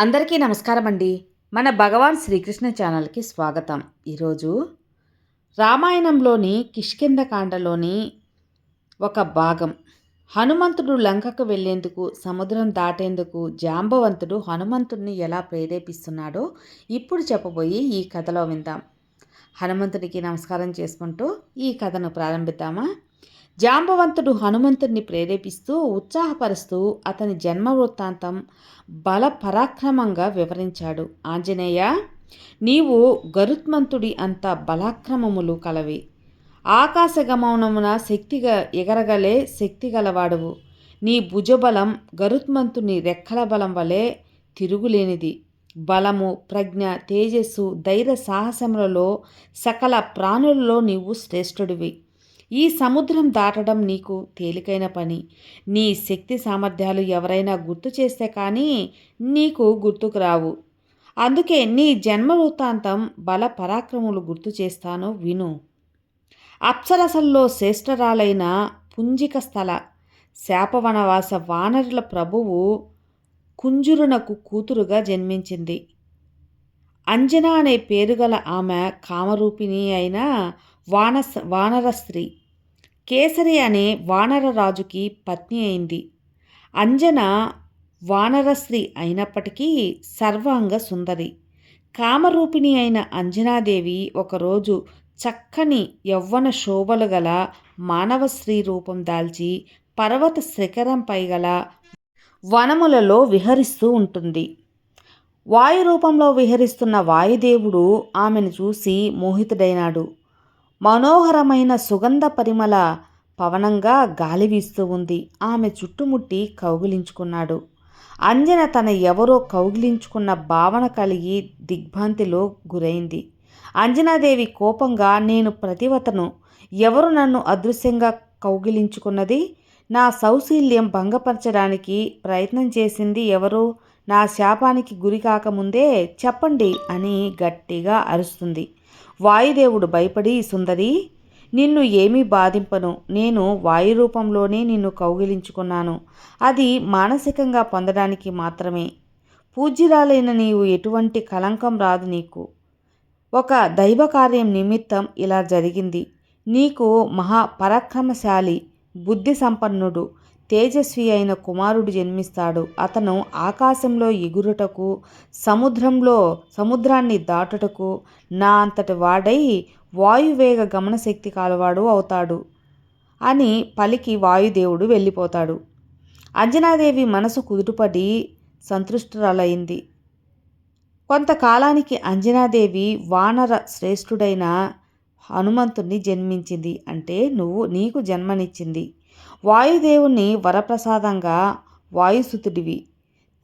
అందరికీ నమస్కారం అండి మన భగవాన్ శ్రీకృష్ణ ఛానల్కి స్వాగతం. ఈరోజు రామాయణంలోని కిష్కిందకాండలోని ఒక భాగం. హనుమంతుడు లంకకు వెళ్ళేందుకు సముద్రం దాటేందుకు జాంబవంతుడు హనుమంతుడిని ఎలా ప్రేరేపిస్తున్నాడో ఇప్పుడు చెప్పబోయి ఈ కథలో విందాం. హనుమంతుడికి నమస్కారం చేసుకుంటూ ఈ కథను ప్రారంభిద్దామా? జాంబవంతుడు హనుమంతుడిని ప్రేరేపిస్తూ ఉత్సాహపరుస్తూ అతని జన్మ వృత్తాంతం బల పరాక్రమంగా వివరించాడు. ఆంజనేయ నీవు గరుత్మంతుడి అంత బలాక్రమములు కలవి. ఆకాశగమనమున శక్తిగా ఎగరగలే శక్తి గలవాడువు నీ భుజబలం గరుత్మంతుని రెక్కల బలం వలె తిరుగులేనిది. బలము ప్రజ్ఞ తేజస్సు ధైర్య సాహసములలో సకల ప్రాణులలో నీవు శ్రేష్ఠుడివి. ఈ సముద్రం దాటడం నీకు తేలికైన పని. నీ శక్తి సామర్థ్యాలు ఎవరైనా గుర్తు చేస్తే కానీ నీకు గుర్తుకు రావు. అందుకే నీ జన్మ వృత్తాంతం బల పరాక్రములు గుర్తు చేస్తాను విను. అప్సరసల్లో శ్రేష్ఠరాలైన పుంజిక స్థల శాపవనవాస వానరుల ప్రభువు కుంజురునకు కూతురుగా జన్మించింది. అంజనా అనే పేరుగల ఆమె కామరూపిణి అయిన వానస్ వానర స్త్రీ కేసరి అనే వానరరాజుకి పత్ని అయింది. అంజన వానరశ్రీ అయినప్పటికీ సర్వాంగ సుందరి. కామరూపిణి అయిన అంజనాదేవి ఒకరోజు చక్కని యవ్వన శోభలు గల మానవ స్త్రీ రూపం దాల్చి పర్వత శిఖరంపై గల వనములలో విహరిస్తూ ఉంటుంది. వాయు రూపంలో విహరిస్తున్న వాయుదేవుడు ఆమెను చూసి మోహితుడైనాడు. మనోహరమైన సుగంధ పరిమళ పవనంగా గాలి వీస్తూ ఉంది. ఆమె చుట్టుముట్టి కౌగిలించుకున్నాడు. అంజన తన ఎవరో కౌగిలించుకున్న భావన కలిగి దిగ్భ్రాంతిలో గురైంది. అంజనాదేవి కోపంగా నేను ప్రతివతను ఎవరు నన్ను అదృశ్యంగా కౌగిలించుకున్నది? నా సౌశీల్యం భంగపరచడానికి ప్రయత్నం చేసింది ఎవరు? నా శాపానికి గురి కాకముందే చెప్పండి అని గట్టిగా అరుస్తుంది. వాయుదేవుడు భయపడి సుందరి నిన్ను ఏమీ బాధింపను. నేను వాయు రూపంలోనే నిన్ను కౌగిలించుకున్నాను. అది మానసికంగా పొందడానికి మాత్రమే. పూజ్యురాలైన నీవు ఎటువంటి కలంకం రాదు నీకు. ఒక దైవ కార్యం నిమిత్తం ఇలా జరిగింది. నీకు మహా పరాక్రమశాలి బుద్ధి సంపన్నుడు తేజస్వి అయిన కుమారుడు జన్మిస్తాడు. అతను ఆకాశంలో ఎగురుటకు సముద్రంలో సముద్రాన్ని దాటుటకు నా అంతటి వాడై వాయువేగ గమనశక్తి కాలవాడు అవుతాడు అని పలికి వాయుదేవుడు వెళ్ళిపోతాడు. అంజనాదేవి మనసు కుదుటపడి సంతృష్టురాలైంది. కొంతకాలానికి అంజనాదేవి వానర శ్రేష్ఠుడైన హనుమంతుణ్ణి జన్మించింది. అంటే నువ్వు నీకు జన్మనిచ్చింది. వాయుదేవుని వరప్రసాదంగా వాయుసుతుడివి.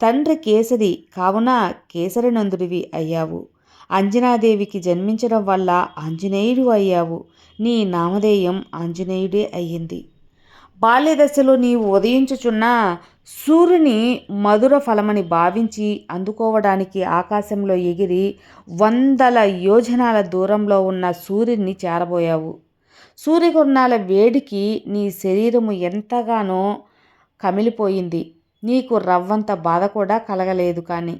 తండ్రి కేసరి కావున కేసరినందుడివి అయ్యావు. అంజనాదేవికి జన్మించడం వల్ల ఆంజనేయుడు అయ్యావు. నీ నామధేయం ఆంజనేయుడే అయ్యింది. బాల్యదశలో నీవు ఉదయించుచున్న సూర్యుని మధుర ఫలమని భావించి అందుకోవడానికి ఆకాశంలో ఎగిరి వందల యోజనాల దూరంలో ఉన్న సూర్యుని చేరబోయావు. సూర్యకిరణాల వేడికి నీ శరీరము ఎంతగానో కమిలిపోయింది. నీకు రవ్వంత బాధ కూడా కలగలేదు కానీ.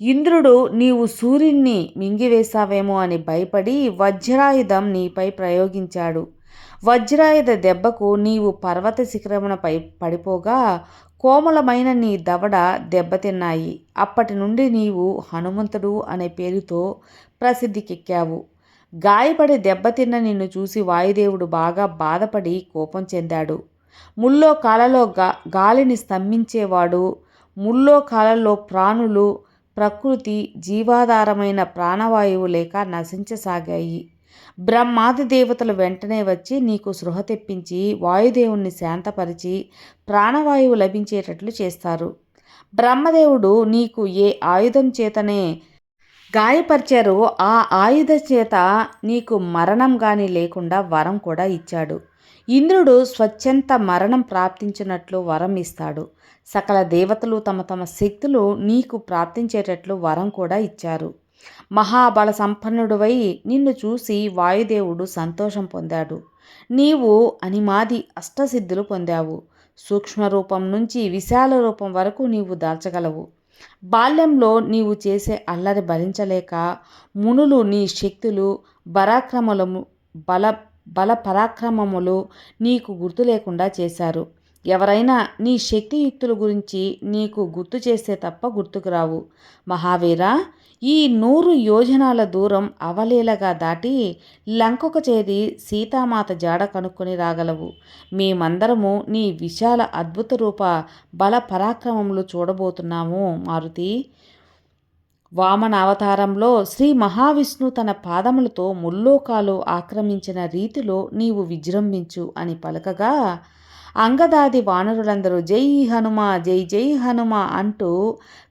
ఇంద్రుడు నీవు సూర్యుణ్ణి మింగివేశావేమో అని భయపడి వజ్రాయుధం నీపై ప్రయోగించాడు. వజ్రాయుధ దెబ్బకు నీవు పర్వత శిఖరమునపై పడిపోగా కోమలమైన నీ దవడ దెబ్బతిన్నాయి. అప్పటి నుండి నీవు హనుమంతుడు అనే పేరుతో ప్రసిద్ధికెక్కావు. గాయపడి దెబ్బతిన్న నిన్ను చూసి వాయుదేవుడు బాగా బాధపడి కోపం చెందాడు. ముల్లో కాలలో గా గాలిని స్తంభించేవాడు. ముల్లో కాలలో ప్రాణులు ప్రకృతి జీవాధారమైన ప్రాణవాయువు లేక నశించసాగాయి. బ్రహ్మాది దేవతలు వెంటనే వచ్చి నీకు సృహ తెప్పించి వాయుదేవుణ్ణి శాంతపరిచి ప్రాణవాయువు లభించేటట్లు చేస్తారు. బ్రహ్మదేవుడు నీకు ఏ ఆయుధం చేతనే గాయపరిచారో ఆ ఆయుధ చేత నీకు మరణం కానీ లేకుండా వరం కూడా ఇచ్చాడు. ఇంద్రుడు స్వచ్ఛంత మరణం ప్రాప్తించినట్లు వరం ఇస్తాడు. సకల దేవతలు తమ తమ శక్తులు నీకు ప్రాప్తించేటట్లు వరం కూడా ఇచ్చారు. మహాబల సంపన్నుడువై నిన్ను చూసి వాయుదేవుడు సంతోషం పొందాడు. నీవు అనిమాది అష్టసిద్ధులు పొందావు. సూక్ష్మ రూపం నుంచి విశాల రూపం వరకు నీవు దాల్చగలవు. బాల్యంలో నీవు చేసే అల్లరి భరించలేక మునులు నీ శక్తులు పరాక్రమలము బల బల పరాక్రమములు నీకు గుర్తు లేకుండా చేశారు. ఎవరైనా నీ శక్తియుక్తుల గురించి నీకు గుర్తు చేస్తే తప్ప గుర్తుకు రావు. మహావీర ఈ నూరు యోజనాల దూరం అవలీలగా దాటి లంకకు చేరి సీతామాత జాడ కనుక్కొని రాగలవు. మేమందరము నీ విశాల అద్భుత రూప బల పరాక్రమములు చూడబోతున్నాము మారుతి. వామన అవతారంలో శ్రీ మహావిష్ణు తన పాదములతో ముల్లోకాలు ఆక్రమించిన రీతిలో నీవు విజృంభించు అని పలకగా అంగదాది వానరులందరూ జై హనుమ జై జై హనుమ అంటూ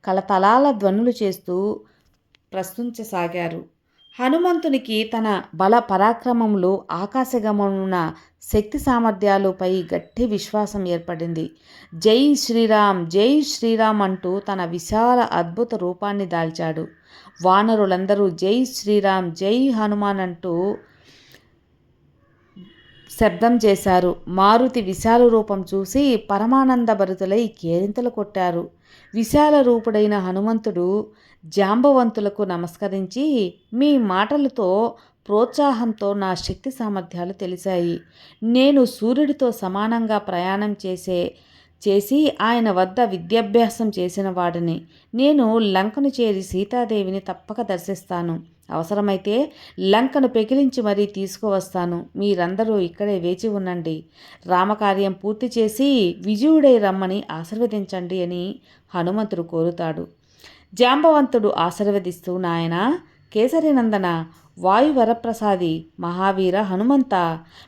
కలతలాల ధ్వనులు చేస్తూ ప్రశ్నించసాగారు. హనుమంతునికి తన బల పరాక్రమములు ఆకాశగమనున్న శక్తి సామర్థ్యాలపై గట్టి విశ్వాసం ఏర్పడింది. జై శ్రీరామ్ జై శ్రీరామ్ అంటూ తన విశాల అద్భుత రూపాన్ని దాల్చాడు. వానరులందరూ జై శ్రీరామ్ జై హనుమాన్ అంటూ శబ్దం చేశారు. మారుతి విశాల రూపం చూసి పరమానంద భరితులై కేరింతలు కొట్టారు. విశాల రూపుడైన హనుమంతుడు జాంబవంతులకు నమస్కరించి మీ మాటలతో ప్రోత్సాహంతో నా శక్తి సామర్థ్యాలు తెలిసాయి నేను సూర్యుడితో సమానంగా ప్రయాణం చేసే చేసి ఆయన వద్ద విద్యాభ్యాసం చేసిన వాడిని. నేను లంకను చేరి సీతాదేవిని తప్పక దర్శిస్తాను. అవసరమైతే లంకను పెకిలించి మరీ తీసుకువస్తాను. మీరందరూ ఇక్కడే వేచి ఉండండి. రామకార్యం పూర్తి చేసి విజయుడై రమ్మని ఆశీర్వదించండి అని హనుమంతుడు కోరుతాడు. జాంబవంతుడు ఆశీర్వదిస్తూ నాయన కేసరినందన వాయువరప్రసాది మహావీర హనుమంత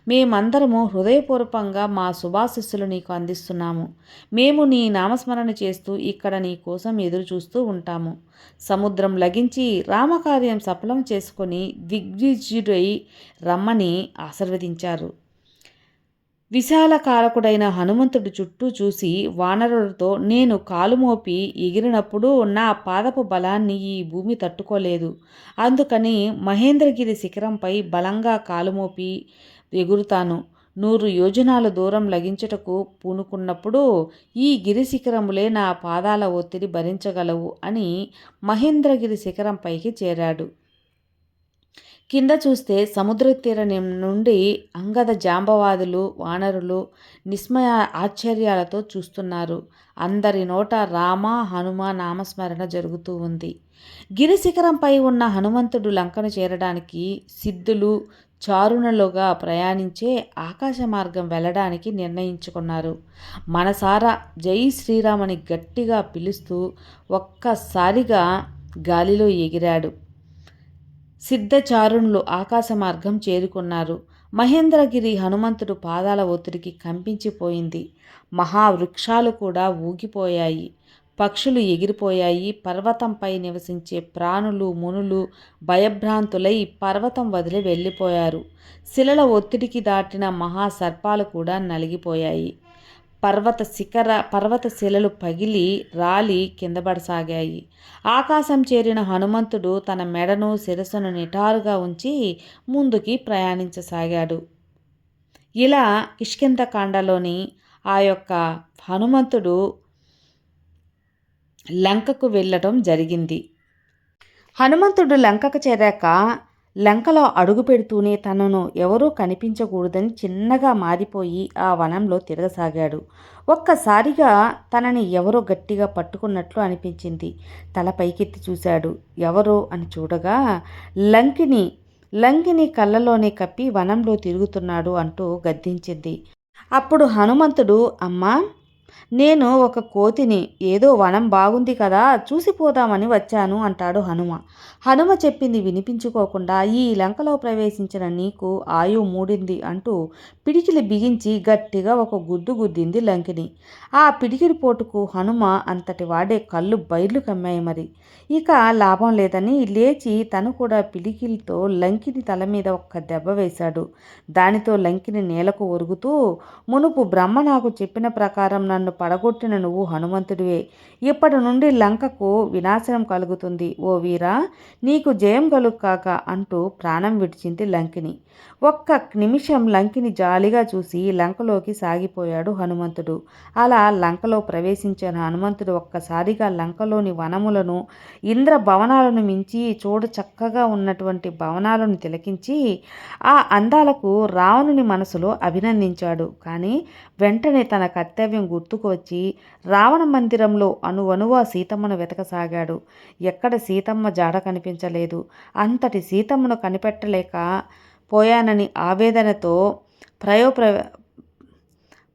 మేమందరము హృదయపూర్వకంగా మా శుభాశిస్సులు నీకు అందిస్తున్నాము. మేము నీ నామస్మరణ చేస్తూ ఇక్కడ నీ కోసం ఎదురు చూస్తూ ఉంటాము. సముద్రం లగించి రామకార్యం సఫలం చేసుకొని దిగ్విజయుడై రమ్మని ఆశీర్వదించారు. విశాల కారకుడైన హనుమంతుడి చుట్టూ చూసి వానరులతో నేను కాలు మోపి ఎగిరినప్పుడు నా పాదపు బలాన్ని ఈ భూమి తట్టుకోలేదు. అందుకని మహేంద్రగిరి శిఖరంపై బలంగా కాలుమోపి ఎగురుతాను. నూరు యోజనాల దూరం లగించటకు పూనుకున్నప్పుడు ఈ గిరి శిఖరములే నా పాదాల ఒత్తిడి భరించగలవు అని మహేంద్రగిరి శిఖరంపైకి చేరాడు. కింద చూస్తే సముద్ర తీరం నుండి అంగద జాంబవాదులు వానరులు నిస్మయ ఆశ్చర్యాలతో చూస్తున్నారు. అందరి నోట రామ హనుమ నామస్మరణ జరుగుతూ ఉంది. గిరిశిఖరంపై ఉన్న హనుమంతుడు లంకను చేరడానికి సిద్ధులు చారుణలుగా ప్రయాణించే ఆకాశ మార్గం వెళ్ళడానికి నిర్ణయించుకున్నారు. మనసారా జై శ్రీరామని గట్టిగా పిలుస్తూ ఒక్కసారిగా గాలిలో ఎగిరాడు. సిద్ధచారుణులు ఆకాశమార్గం చేరుకున్నారు. మహేంద్రగిరి హనుమంతుడు పాదాల ఒత్తిడికి కంపించిపోయింది. మహావృక్షాలు కూడా ఊగిపోయాయి. పక్షులు ఎగిరిపోయాయి. పర్వతంపై నివసించే ప్రాణులు మునులు భయభ్రాంతులై పర్వతం వదిలి వెళ్ళిపోయారు. శిలల ఒత్తిడికి దాటిన మహాసర్పాలు కూడా నలిగిపోయాయి. పర్వత శిఖర పర్వత శిలలు పగిలి రాలి కిందపడసాగాయి ఆకాశం చేరిన హనుమంతుడు తన మెడను శిరస్సును నిటారుగా ఉంచి ముందుకి ప్రయాణించసాగాడు. ఇలా కిష్కింతకాండలోని ఆ యొక్క హనుమంతుడు లంకకు వెళ్ళటం జరిగింది. హనుమంతుడు లంకకు చేరాక లంకలో అడుగుపెడుతూనే తనను ఎవరూ కనిపించకూడదని చిన్నగా మారిపోయి ఆ వనంలో తిరగసాగాడు. ఒక్కసారిగా తనని ఎవరో గట్టిగా పట్టుకున్నట్లు అనిపించింది. తల పైకెత్తి చూశాడు. ఎవరో అని చూడగా లంకిని లంకిని కళ్ళలోనే కప్పి వనంలో తిరుగుతున్నాడు అంటూ గద్దించింది. అప్పుడు హనుమంతుడు అమ్మా నేను ఒక కోతిని ఏదో వనం బాగుంది కదా చూసిపోదామని వచ్చాను అంటాడు హనుమ. హనుమ చెప్పింది వినిపించుకోకుండా ఈ లంకలో ప్రవేశించిన నీకు ఆయు మూడింది అంటూ పిడికిలి బిగించి గట్టిగా ఒక గుద్దు గుద్దింది లంకిని ఆ పిడికిలి పోటుకు హనుమ అంతటి వాడే కళ్ళు బయర్లు కమ్మాయి మరి. ఇక లాభం లేదని లేచి తను కూడా పిడికిలితో లంకిని తల మీద ఒక్క దెబ్బ వేశాడు. దానితో లంకిని నేలకు ఒరుగుతూ మునుపు బ్రహ్మ నాకు చెప్పిన ప్రకారం నన్ను నన్ను పడగొట్టిన నువ్వు హనుమంతుడివే. ఇప్పటి నుండి లంకకు వినాశనం కలుగుతుంది. ఓ వీరా నీకు జయం కలుగుకాక అంటూ ప్రాణం విడిచింది లంకిని ఒక్క నిమిషం లంకిని జాలిగా చూసి లంకలోకి సాగిపోయాడు హనుమంతుడు. అలా లంకలో ప్రవేశించిన హనుమంతుడు ఒక్కసారిగా లంకలోని వనములను ఇంద్ర భవనాలను మించి చూడ చక్కగా ఉన్నటువంటి భవనాలను తిలకించి ఆ అందాలకు రావణుని మనసులో అభినందించాడు. కానీ వెంటనే తన కర్తవ్యం గుర్తుకు వచ్చి రావణ మందిరంలో అనువనువ సీతమ్మను వెతకసాగాడు. ఎక్కడ సీతమ్మ జాడ కనిపించలేదు. అంతటి సీతమ్మను కనిపెట్టలేక పోయానని ఆవేదనతో ప్రయోప్ర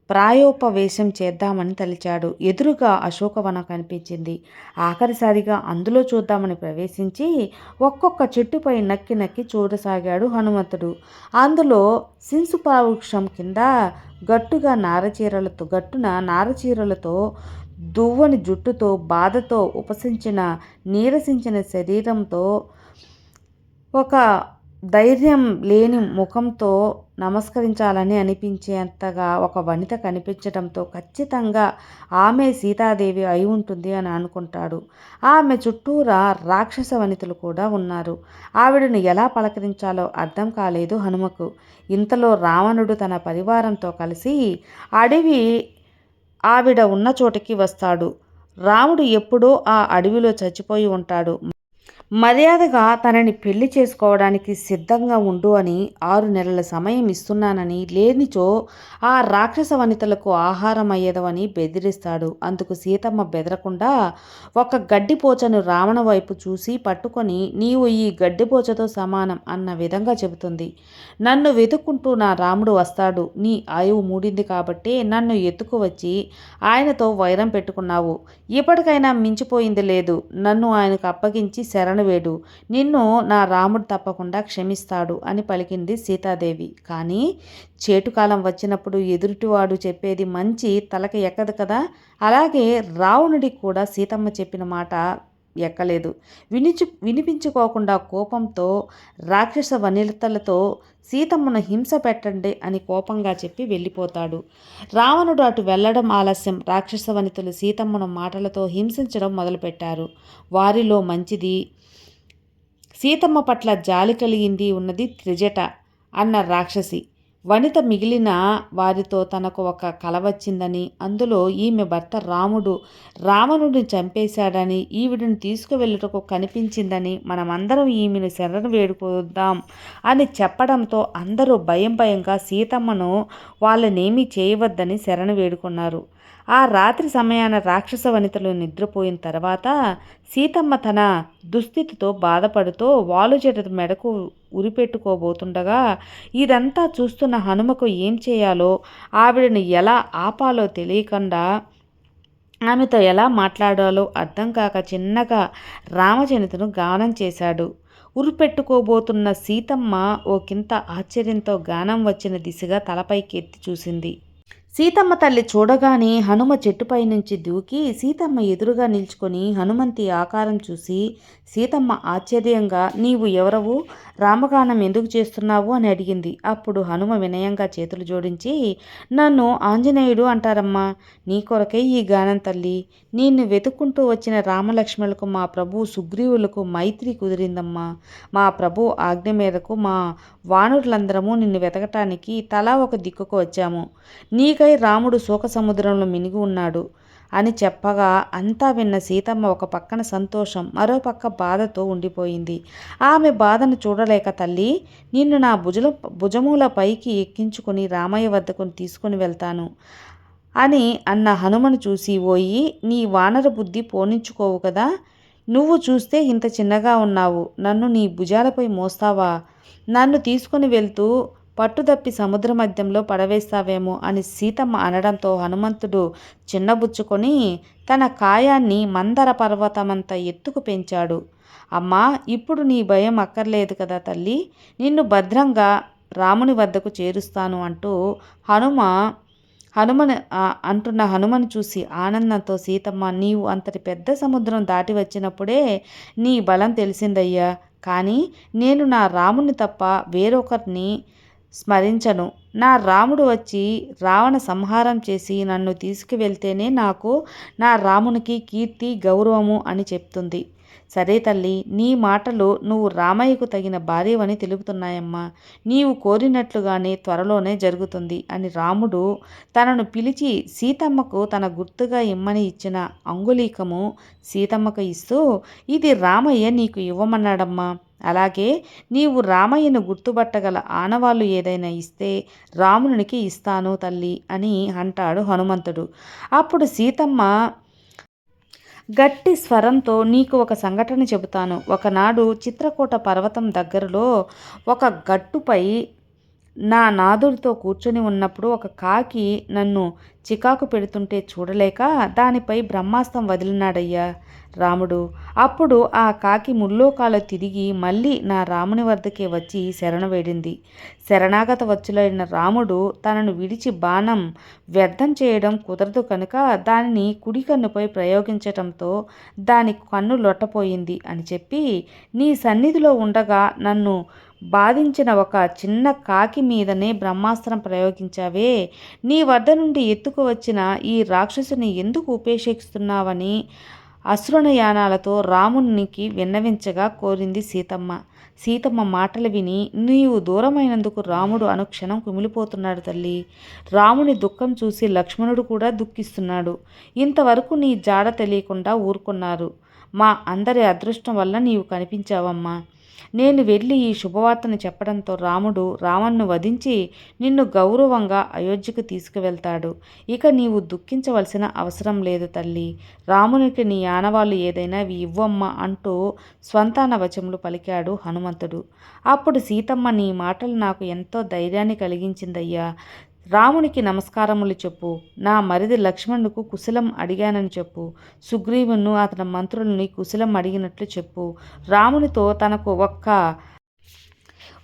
ప్రాయోపవేశం చేద్దామని తలిచాడు. ఎదురుగా అశోకవనం కనిపించింది. ఆఖరిసారిగా అందులో చూద్దామని ప్రవేశించి ఒక్కొక్క చెట్టుపై నక్కి నక్కి చూడసాగాడు హనుమంతుడు. అందులో సింసుపావృక్షం కింద గట్టుగా నారచీరలతో గట్టున నారచీరలతో దువ్వని జుట్టుతో బాధతో ఉపసించిన నీరసించిన శరీరంతో ఒక ధైర్యం లేని ముఖంతో నమస్కరించాలని అనిపించేంతగా ఒక వనిత కనిపించడంతో ఖచ్చితంగా ఆమె సీతాదేవి అయి ఉంటుంది అని అనుకుంటాడు. ఆమె చుట్టూరా రాక్షస వనితలు కూడా ఉన్నారు. ఆవిడను ఎలా పలకరించాలో అర్థం కాలేదు హనుమకు. ఇంతలో రావణుడు తన పరివారంతో కలిసి అడవి ఆవిడ ఉన్న చోటికి వస్తాడు. రాముడు ఎప్పుడో ఆ అడవిలో చచ్చిపోయి ఉంటాడు. మర్యాదగా తనని పెళ్ళి చేసుకోవడానికి సిద్ధంగా ఉండు అని ఆరు నెలల సమయం ఇస్తున్నానని లేనిచో ఆ రాక్షస వనితలకు ఆహారం అయ్యేదవని బెదిరిస్తాడు. అందుకు సీతమ్మ బెదరకుండా ఒక గడ్డిపోచను రావణ వైపు చూసి పట్టుకొని నీవు ఈ గడ్డిపోచతో సమానం అన్న విధంగా చెబుతుంది. నన్ను వెతుక్కుంటూ నా రాముడు వస్తాడు. నీ ఆయువు మూడింది కాబట్టి నన్ను ఎత్తుకు వచ్చి ఆయనతో వైరం పెట్టుకున్నావు. ఇప్పటికైనా మించిపోయింది లేదు. నన్ను ఆయనకు అప్పగించి శరణ వేడు నిన్ను నా రాముడు తప్పకుండా క్షమిస్తాడు అని పలికింది సీతాదేవి. కానీ చేటుకాలం వచ్చినప్పుడు ఎదుటివాడు చెప్పేది మంచి తలకి ఎక్కదు కదా? అలాగే రావణుడికి కూడా సీతమ్మ చెప్పిన మాట ఎక్కలేదు. వినిచు వినిపించుకోకుండా కోపంతో రాక్షస వనితలతో సీతమ్మను హింస పెట్టండి అని కోపంగా చెప్పి వెళ్ళిపోతాడు. రావణుడు అటు వెళ్ళడం ఆలస్యం. రాక్షస వనితలు సీతమ్మను మాటలతో హింసించడం మొదలుపెట్టారు. వారిలో మంచిది సీతమ్మ పట్ల జాలి కలిగింది ఉన్నది త్రిజట అన్న రాక్షసి. వనిత మిగిలిన వారితో తనకు ఒక కల వచ్చిందని అందులో ఈమె భర్త రాముడు రావణుడిని చంపేశాడని ఈవిడిని తీసుకువెళ్ళటకు కనిపించిందని మనమందరం ఈమెను శరణు వేడుకుందాం అని చెప్పడంతో అందరూ భయం భయంగా సీతమ్మను వాళ్ళనేమీ చేయవద్దని శరణు వేడుకున్నారు. ఆ రాత్రి సమయాన రాక్షస వనితలు నిద్రపోయిన తర్వాత సీతమ్మ తన దుస్థితితో బాధపడుతూ వాలుజడ మెడకు ఉరిపెట్టుకోబోతుండగా ఇదంతా చూస్తున్న హనుమకు ఏం చేయాలో ఆవిడని ఎలా ఆపాలో తెలియకుండా ఆమెతో ఎలా మాట్లాడాలో అర్థం కాక చిన్నగా రామచరితను గానం చేశాడు. ఉరిపెట్టుకోబోతున్న సీతమ్మ ఓ కింత ఆశ్చర్యంతో గానం వచ్చిన దిశగా తలపైకి ఎత్తి చూసింది. సీతమ్మ తల్లి చూడగానే హనుమ చెట్టుపై నుంచి దూకి సీతమ్మ ఎదురుగా నిల్చుకొని హనుమంతి ఆకారం చూసి సీతమ్మ ఆశ్చర్యంగా నీవు ఎవరవు? రామగానం ఎందుకు చేస్తున్నావు అని అడిగింది. అప్పుడు హనుమ వినయంగా చేతులు జోడించి నన్ను ఆంజనేయుడు అంటారమ్మా నీ కొరకే ఈ గానం తల్లి. నిన్ను వెతుక్కుంటూ వచ్చిన రామలక్ష్మణులకు మా ప్రభు సుగ్రీవులకు మైత్రి కుదిరిందమ్మా. మా ప్రభు ఆజ్ఞ మేరకు మా వానరులందరము నిన్ను వెతకటానికి తలా ఒక దిక్కుకు వచ్చాము. నీకై రాముడు శోక సముద్రంలో మినిగి ఉన్నాడు. అని చెప్పగా అంతా విన్న సీతమ్మ ఒక పక్కన సంతోషం మరో పక్క బాధతో ఉండిపోయింది. ఆమె బాధను చూడలేక తల్లి నిన్ను నా భుజల భుజముల పైకి ఎక్కించుకుని రామయ్య వద్దకు తీసుకుని వెళ్తాను అని అన్న హనుమను చూసి పోయి నీ వానర బుద్ధి పోనించుకోవు కదా. నువ్వు చూస్తే ఇంత చిన్నగా ఉన్నావు. నన్ను నీ భుజాలపై మోస్తావా? నన్ను తీసుకుని వెళ్తూ పట్టుదప్పి సముద్ర మధ్యంలో పడవేస్తావేమో అని సీతమ్మ అనడంతో హనుమంతుడు చిన్నబుచ్చుకొని తన కాయాన్ని మందర పర్వతమంత ఎత్తుకు పెంచాడు. అమ్మా ఇప్పుడు నీ భయం అక్కర్లేదు కదా తల్లి. నిన్ను భద్రంగా రాముని వద్దకు చేరుస్తాను అంటూ హనుమ హనుమను అంటున్న హనుమను చూసి ఆనందంతో సీతమ్మ నీవు అంతటి పెద్ద సముద్రం దాటి వచ్చినప్పుడే నీ బలం తెలిసిందయ్యా. కానీ నేను నా రాముని తప్ప వేరొకరిని స్మరించను. నా రాముడు వచ్చి రావణ సంహారం చేసి నన్ను తీసుకువెళ్తేనే నాకు నా రామునికి కీర్తి గౌరవము అని చెప్తుంది. సరే తల్లి నీ మాటలు నువ్వు రామయ్యకు తగిన భార్యవని తెలుపుతున్నాయమ్మా. నీవు కోరినట్లుగానే త్వరలోనే జరుగుతుంది అని రాముడు తనను పిలిచి సీతమ్మకు తన గుర్తుగా ఇమ్మని ఇచ్చిన అంగుళీకము సీతమ్మకు ఇస్తూ ఇది రామయ్య నీకు ఇవ్వమన్నాడమ్మా. అలాగే నీవు రామయ్యను గుర్తుపట్టగల ఆనవాళ్ళు ఏదైనా ఇస్తే రామునికి ఇస్తాను తల్లి అని అంటాడు హనుమంతుడు. అప్పుడు సీతమ్మ గట్టి స్వరంతో నీకు ఒక సంఘటన చెబుతాను. ఒకనాడు చిత్రకూట పర్వతం దగ్గరలో ఒక గట్టుపై నా నాదుడితో కూర్చొని ఉన్నప్పుడు ఒక కాకి నన్ను చికాకు పెడుతుంటే చూడలేక దానిపై బ్రహ్మాస్త్రం వదిలినాడయ్యా. రాముడు. అప్పుడు ఆ కాకి ముల్లోకాలు తిరిగి మళ్ళీ నా రాముని వద్దకే వచ్చి శరణ వేడింది. శరణాగత వచ్చులైన రాముడు తనను విడిచి బాణం వ్యర్థం చేయడం కుదరదు కనుక దానిని కుడి కన్నుపై ప్రయోగించటంతో దాని కన్ను లొట్టపోయింది అని చెప్పి నీ సన్నిధిలో ఉండగా నన్ను బాధించిన ఒక చిన్న కాకి మీదనే బ్రహ్మాస్త్రం ప్రయోగించావే. నీ వద్ద నుండి ఎత్తుకు వచ్చిన ఈ రాక్షసుని ఎందుకు ఉపేక్షిస్తున్నావని అశ్రునయానాలతో రామునికి విన్నవించగా కోరింది సీతమ్మ. సీతమ్మ మాటలు విని నీవు దూరమైనందుకు రాముడు అనుక్షణం కుమిలిపోతున్నాడు తల్లి. రాముని దుఃఖం చూసి లక్ష్మణుడు కూడా దుఃఖిస్తున్నాడు. ఇంతవరకు నీ జాడ తెలియకుండా ఊరుకున్నారు. మా అందరి అదృష్టం వల్ల నీవు కనిపించావమ్మా. నేను వెళ్ళి ఈ శుభవార్తను చెప్పడంతో రాముడు రావణ్ను వధించి నిన్ను గౌరవంగా అయోధ్యకు తీసుకువెళ్తాడు. ఇక నీవు దుఃఖించవలసిన అవసరం లేదు తల్లి. రామునికి నీ ఆనవాళ్ళు ఏదైనా ఇవ్వమ్మ అంటూ స్వంతాన వచములు పలికాడు హనుమంతుడు. అప్పుడు సీతమ్మ నీ మాటలు నాకు ఎంతో ధైర్యాన్ని కలిగించిందయ్యా. రామునికి నమస్కారములు చెప్పు. నా మరిది లక్ష్మణుకు కుశలం అడిగానని చెప్పు. సుగ్రీవును అతని మంత్రుల్ని కుశలం అడిగినట్లు చెప్పు. రామునితో తనకు ఒక్క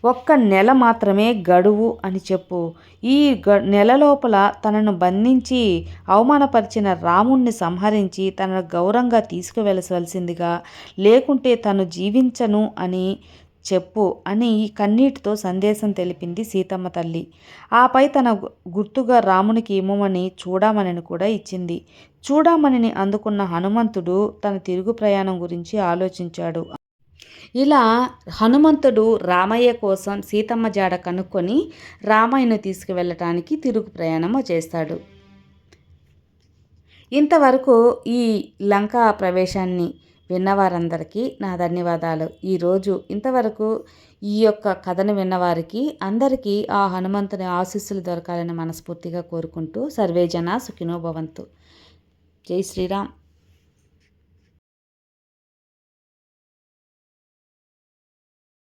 ఒక్క నెల మాత్రమే గడువు అని చెప్పు. ఈ గ నెల లోపల తనను బంధించి అవమానపరిచిన రాముణ్ణి సంహరించి తనను గౌరవంగా తీసుకువెళ్ళవలసిందిగా లేకుంటే తను జీవించను అని చెప్పు అని కన్నీటితో సందేశం తెలిపింది సీతమ్మ తల్లి. ఆపై తన గుర్తుగా రామునికి ఇమ్మమని చూడామణిని కూడా ఇచ్చింది. చూడామణిని అందుకున్న హనుమంతుడు తన తిరుగు ప్రయాణం గురించి ఆలోచించాడు. ఇలా హనుమంతుడు రామయ్య కోసం సీతమ్మ జాడ కనుక్కొని రామయ్యను తీసుకువెళ్ళటానికి తిరుగు ప్రయాణము చేస్తాడు. ఇంతవరకు ఈ లంకా ప్రవేశాన్ని విన్నవారందరికీ నా ధన్యవాదాలు. ఈరోజు ఇంతవరకు ఈ యొక్క కథను విన్నవారికి అందరికీ ఆ హనుమంతుని ఆశీస్సులు దొరకాలని మనస్ఫూర్తిగా కోరుకుంటూ సర్వేజన సుఖినో భవంతు. జై శ్రీరామ్.